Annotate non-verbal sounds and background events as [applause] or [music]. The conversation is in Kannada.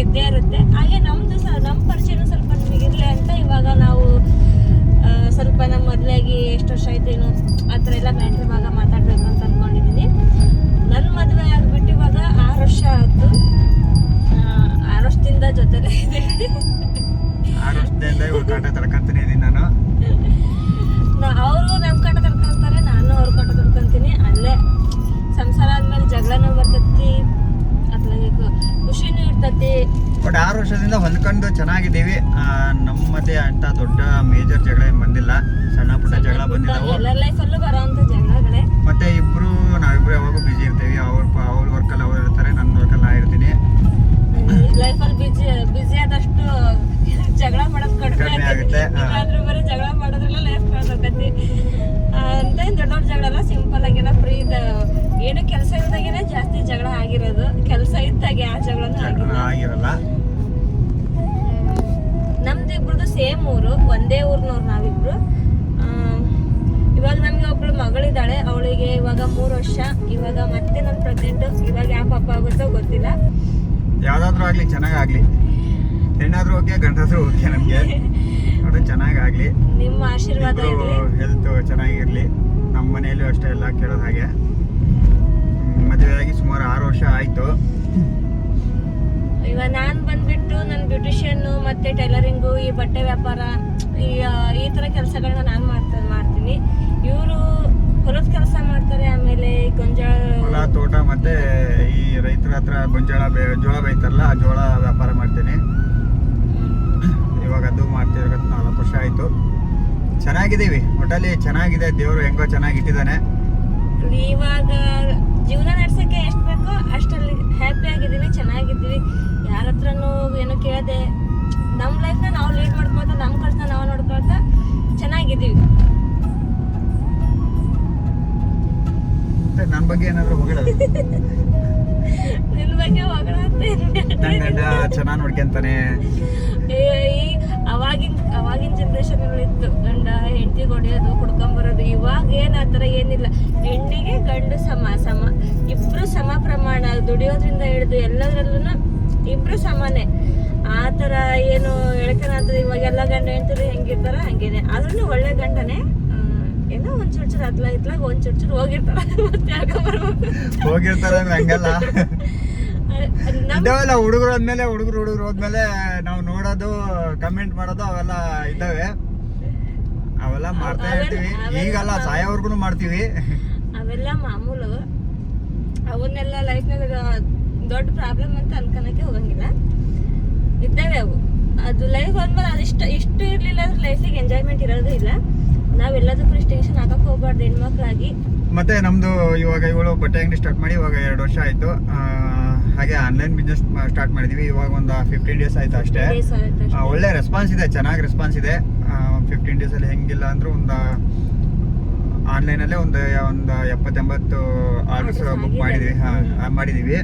ಇದ್ದೇ ಇರುತ್ತೆ. ಹಾಗೆ ನಮ್ದು ಸಹ ನಮ್ಮ ಪರಿಚಯನೂ ಸ್ವಲ್ಪ ನಿಮಗಿರ್ಲಿ ಅಂತ ಇವಾಗ ನಾವು ಸ್ವಲ್ಪ ನಮ್ಮ ಮದುವೆಯಾಗಿ ಎಷ್ಟು ವರ್ಷ ಆಯ್ತೇನು ಆ ಥರ ಎಲ್ಲ ಮ್ಯಾಟ್ರ್ ಇವಾಗ ಮಾತಾಡಬೇಕು ಅಂತ ಅಂದ್ಕೊಂಡಿದ್ದೀನಿ ನನ್ನ ಮದುವೆ ಆಗಿಬಿಟ್ಟು ಇವಾಗ ಆರು ವರ್ಷ ಆಯಿತು. ಆರು ವರ್ಷದಿಂದ ಜೊತೆಲೇ ಇದ್ದೀನಿ ಆರು ವರ್ಷದಿಂದ ಇವಾಗ ಕಾಟ ತಡ್ಕೊಂತಾನೆ ಇದೀನಿ ನಾನು. ಅವರು ನಮ್ಮ ಕಡೆ ತಡ್ಕೊಂತಾರೆ ನಾನು ಅವ್ರ ಕಟ ತಡ್ಕೊಂತೀನಿ. ಅಲ್ಲೇ ಸಂಸಾರ ಆದ್ಮೇಲೆ ಜಗಳನೂ ಬರ್ತೈತಿ ಖುಷಿನೂ ಇರ್ತೈತಿ ಬಟ್ ಆರು ವರ್ಷದಿಂದ ಹೊಂದ್ಕೊಂಡು ಚೆನ್ನಾಗಿದ್ದೀವಿ. ನಮ್ಮದೇ ಅಂತ ದೊಡ್ಡ ಮೇಜರ್ ಜಗಳ ಏನು ಬಂದಿಲ್ಲ. ಸಣ್ಣ ಪುಟ್ಟ ಜಗಳ ಬಂದಿಲ್ಲ ಎಲ್ಲರ ಲೈಫಲ್ಲೂ ಬರೋಂಥ ಜಗಳಗಳೇ. ಮತ್ತೆ ಇಬ್ರು ನಾವಿಬ್ರು ಯಾವಾಗೂ ಬಿಜಿ ಇರ್ತೀವಿ. ಅವ್ರ ಅವ್ರ ವರ್ಕಲ್ಲಿ ಅವ್ರು ಇರ್ತಾರೆ ನನ್ನ ವರ್ಕಲ್ಲಿ ನಾ ಇರ್ತೀನಿ. ಲೈಫಲ್ಲಿ ಬಿಜಿ ಬಿಜಿ ಆದಷ್ಟು ಜಗಳ ಮಾಡೋದು ಕಡಿಮೆ ಆಗುತ್ತೆ. ಬರೀ ಜಗಳ ಮಾಡೋದ್ರಲ್ಲ ಲೈಫ್ ಏನು ಕೆಲಸ ಇಲ್ದಾಗೇನೆ ಜಾಸ್ತಿ ಜಗಳ ಆಗಿರೋದು. ಕೆಲಸ ಇದ್ದಾಗ ಯಾವ ಜಗಳನೂ ಅಂತ ಆಗಿರಲ್ಲ. ನಮ್ದು ಇಬ್ರದ್ದು ಸೇಮ್ ಊರು ಒಂದೇ ಊರ್ನವ್ರು ನಾವಿಬ್ರು. ಇವಾಗ ನಮ್ಗೆ ಒಬ್ಳು ಮಗಳಿದ್ದಾಳೆ ಅವಳಿಗೆ ಇವಾಗ ಮೂರು ವರ್ಷ. ಇವಾಗ ಮತ್ತೆ ನನ್ನ ಪ್ರೆಸೆಂಟ್ ಇವಾಗ ಯಾವ ಪಾಪ ಆಗುತ್ತೋ ಗೊತ್ತಿಲ್ಲ. ಯಾವ್ದಾದ್ರು ಆಗ್ಲಿ ಚೆನ್ನಾಗಾಗ್ಲಿ. ಹೆಣ್ಣಾದ್ರೂ ಓಕೆ ಗಂಡಾದ್ರೂ ಓಕೆ ನಮಗೆ. ನೋಡು ಚೆನ್ನಾಗಾಗ್ಲಿ. ನಿಮ್ಮ ಆಶೀರ್ವಾದ ಇರಲಿ ಹೆಲ್ತ್ ಚೆನ್ನಾಗಿರ್ಲಿ. ನಮ್ಮ ಮನೆಯಲ್ಲೂ ಅಷ್ಟೇ ಎಲ್ಲ ಕೇಳೋದು ಹಾಗೆ. ಸುಮಾರು ಆರು ವರ್ಷ ಆಯ್ತು. ಇವಾಗ ನಾನು ಬಂದ್ಬಿಟ್ಟು ನನ್ನ ಬ್ಯೂಟಿಷಿಯನ್ ಮತ್ತೆ ಟೈಲರಿಂಗು ಈ ಬಟ್ಟೆ ವ್ಯಾಪಾರ ಈ ಈ ಥರ ಕೆಲಸಗಳನ್ನ ನಾನು ಮಾಡ್ತಾ ಮಾಡ್ತೀನಿ. ಇವರು ಹೊಲದ ಕೆಲಸ ಮಾಡ್ತಾರೆ ಆಮೇಲೆ ಗೊಂಜಾಳ ಹೊಲ ತೋಟ ಮತ್ತೆ ಈ ರೈತರ ಹತ್ರ ಗೊಂಜಾಳ ಬೆ ಜೋಳ ಬೈತಾರಲ್ಲ ಆ ಜೋಳ ವ್ಯಾಪಾರ ಮಾಡ್ತೀನಿ. ಇವಾಗ ಅದು ಮಾಡ್ತಿರೋದು ನಾಲ್ಕು ವರ್ಷ ಆಯ್ತು. ಚೆನ್ನಾಗಿದ್ದೀವಿ. ಒಟ್ಟಲ್ಲಿ ಚೆನ್ನಾಗಿದೆ. ದೇವರು ಹೆಂಗೋ ಚೆನ್ನಾಗಿ ಇಟ್ಟಿದ್ದಾನೆ. ಇವಾಗ ಆಗಿದ್ದೀವಿ ಚೆನ್ನಾಗಿದ್ದೀವಿ. ಯಾರ ಹತ್ರನೂ ಏನು ಕೇಳದೆ ನಮ್ಮ ಲೈಫ್ನ ನಾವು ಲೀಡ್ ಮಾಡ್ಕೊಳ್ತಾ ನಮ್ಮ ಕಳ್ಸ ನಾವು ನೋಡ್ಕೊಳ್ತಾ ಚೆನ್ನಾಗಿದ್ದೀವಿ. ನನ್ನ ಬಗ್ಗೆ ಏನಾದ್ರು ಹೊಗಳೋದು [laughs] ನಿನ್ನ ಬಗ್ಗೆ ಹೊಗಳತ್ತೆ ನನ್ನ ಗಂಡ ಚೆನ್ನಾಗಿ ನೋಡ್ಕೊಂತಾನೆ. ಅವಾಗಿನ ಅವಾಗಿನ ಜನರೇಷನ್ ಇತ್ತು. ಗಂಡ ಹೆಂಡತಿ ಹೊಡೆಯೋದು ಕುಡ್ಕೊಂಬರೋದು ಇವಾಗ ಏನ್ ಆ ಥರ ಏನಿಲ್ಲ. ಹೆಣ್ಣಿಗೆ ಗಂಡು ಸಮ ಸಮ. ಇಬ್ರು ಸಮ ಪ್ರಮಾಣ ದುಡಿಯೋದ್ರಿಂದ ಹಿಡಿದು ಎಲ್ಲದ್ರಲ್ಲೂ ಇಬ್ರು ಸಮಾನೆ. ಆ ಥರ ಏನು ಹೇಳ್ಕೊಳತ್ತದ ಇವಾಗ ಎಲ್ಲ ಗಂಡ ಹೆಂಡ್ತಿರು ಹೆಂಗಿರ್ತಾರ ಹಂಗೇನೆ. ಆದ್ರೂ ಒಳ್ಳೆ ಗಂಡನೇ ಏನೋ ಒಂದ್ ಚೂರು ಚೂರು ಇತ್ಲಾಗ ಒಂದ್ ಚೂರು ಚೂರು ಹೋಗಿರ್ತಾರ ಮತ್ತೆ ಹೋಗಿರ್ತಾರ ಹಂಗಲ್ಲ. ಇದಾವೆಲ್ಲ ಹುಡುಗರು ಆದ್ಮೇಲೆ ಹುಡುಗರು ಹುಡುಗರು ಹೋದ್ಮೇಲೆ ನಾವು ನೋಡೋದು ಕಮೆಂಟ್ ಮಾಡೋದು ಅವೆಲ್ಲ ಇದ್ದಾವೆ. ಅವೆಲ್ಲ ಮಾಡ್ತಾ ಇರ್ತೀವಿ. ಈಗಲ್ಲ ಸಾಯೋವರ್ಗುನು ಸಾಯೋವರ್ಗು ಮಾಡ್ತೀವಿ. ಅವೆಲ್ಲ ಮಾಮೂಲು. ಅವನ್ನೆಲ್ಲ ಲೈಫ್ನಾಗ ದೊಡ್ಡ ಪ್ರಾಬ್ಲಮ್ ಅಂತ ಅನ್ಕೊಳಕ್ಕೆ ಹೋಗಂಗಿಲ್ಲ. ಇದ್ದಾವೆ ಅವು. ಅದು ಲೈಫ್ ಅಂದ್ಮೇಲೆ ಅದಿಷ್ಟ ಇಷ್ಟು ಇರ್ಲಿಲ್ಲ ಅಂದ್ರೆ ಲೈಫಿಗೆ ಎಂಜಾಯ್ಮೆಂಟ್ ಇರೋದು ಇಲ್ಲ. ನಾವೆಲ್ಲದಕ್ಕೂ ಟೆನ್ಷನ್ ಹಾಕಕ್ ಹೋಗ್ಬಾರ್ದು ಹೆಣ್ಮಕ್ಳಾಗಿ. ಮತ್ತೆ ನಮ್ದು ಇವಾಗ ಇವಳು ಬಟ್ಟೆ ಅಂಗಡಿ ಸ್ಟಾರ್ಟ್ ಮಾಡಿ ಇವಾಗ ಎರಡು ವರ್ಷ ಆಯ್ತು. ಹಾಗೆ ಆನ್ಲೈನ್ ಬಿಸ್ನೆಸ್ ಸ್ಟಾರ್ಟ್ ಮಾಡಿದೀವಿ. ಇವಾಗ ಒಂದು ಫಿಫ್ಟೀನ್ ಡೇಸ್ ಆಯ್ತು ಅಷ್ಟೇ. ಒಳ್ಳೆ ರೆಸ್ಪಾನ್ಸ್ ಇದೆ ಚೆನ್ನಾಗಿ ರೆಸ್ಪಾನ್ಸ್ ಇದೆ. ಫಿಫ್ಟೀನ್ ಅಲ್ಲಿ ಹೆಂಗಿಲ್ಲ ಅಂದ್ರೆ ಒಂದು ಆನ್ಲೈನಲ್ಲೇ ಒಂದು ಒಂದು ಎಪ್ಪತ್ತೆಂಬತ್ತು ಆರ್ಡರ್ಸ್ ಬುಕ್ ಮಾಡಿದೀವಿ. ಮಾಡಿದ್ವಿ.